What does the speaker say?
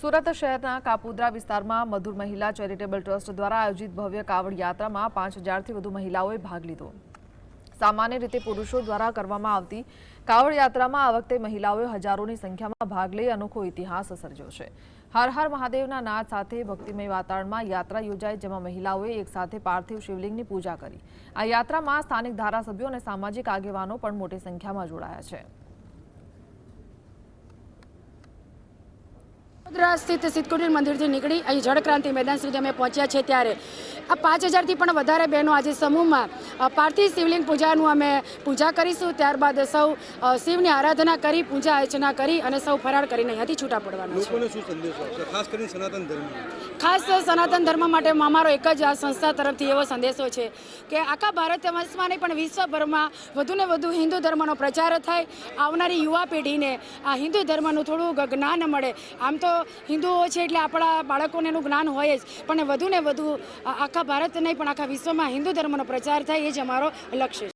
સુરત શહેરના કાપુદ્રા વિસ્તારમાં મધુર મહિલા ચેરિટેબલ ટ્રસ્ટ દ્વારા આયોજિત ભવ્ય કાવડ યાત્રામાં પાંચ હજારથી વધુ મહિલાઓએ ભાગ લીધો. સામાન્ય રીતે પુરુષો દ્વારા કરવામાં આવતી કાવડ યાત્રામાં આ વખતે મહિલાઓએ હજારોની સંખ્યામાં ભાગ લઈ અનોખો ઇતિહાસ સર્જ્યો છે. હર હર મહાદેવના નાદ સાથે ભક્તિમય વાતાવરણમાં યાત્રા યોજાઈ, જેમાં મહિલાઓએ એકસાથે પાર્થિવ શિવલિંગની પૂજા કરી. આ યાત્રામાં સ્થાનિક ધારાસભ્યો અને સામાજિક આગેવાનો પણ મોટી સંખ્યામાં જોડાયા છે. વડોદરા સ્થિત સિદ્ધકુંડીર મંદિરથી નીકળી અહીં જળક્રાંતિ મેદાન સુધી અમે પહોંચ્યા છે ત્યારે. આ પાંચ હજારથી પણ વધારે બહેનો આજે સમૂહમાં પાર્થિવ શિવલિંગ પૂજાનું અમે પૂજા કરીશું. ત્યારબાદ સૌ શિવની આરાધના કરી પૂજા અર્ચના કરી અને સૌ ફરાળ કરીને અહીંયાથી છૂટા પડવાના છે. ખાસ કરીને સનાતન ધર્મ ખાસ સનાતન ધર્મ માટે અમારો એક જ આ સંસ્થા તરફથી એવો સંદેશો છે કે આખા ભારત વંશમાં નહીં પણ વિશ્વભરમાં વધુને વધુ હિન્દુ ધર્મનો પ્રચાર થાય. આવનારી યુવા પેઢીને આ હિન્દુ ધર્મનું થોડું જ્ઞાન મળે. આમ તો હિન્દુઓ છે એટલે આપણા બાળકોને એનું જ્ઞાન હોય જ. પણ વધુને વધુ આખા ભારત નહીં પણ આખા વિશ્વમાં હિન્દુ ધર્મનો પ્રચાર થાય જ અમારો લક્ષ્ય છે.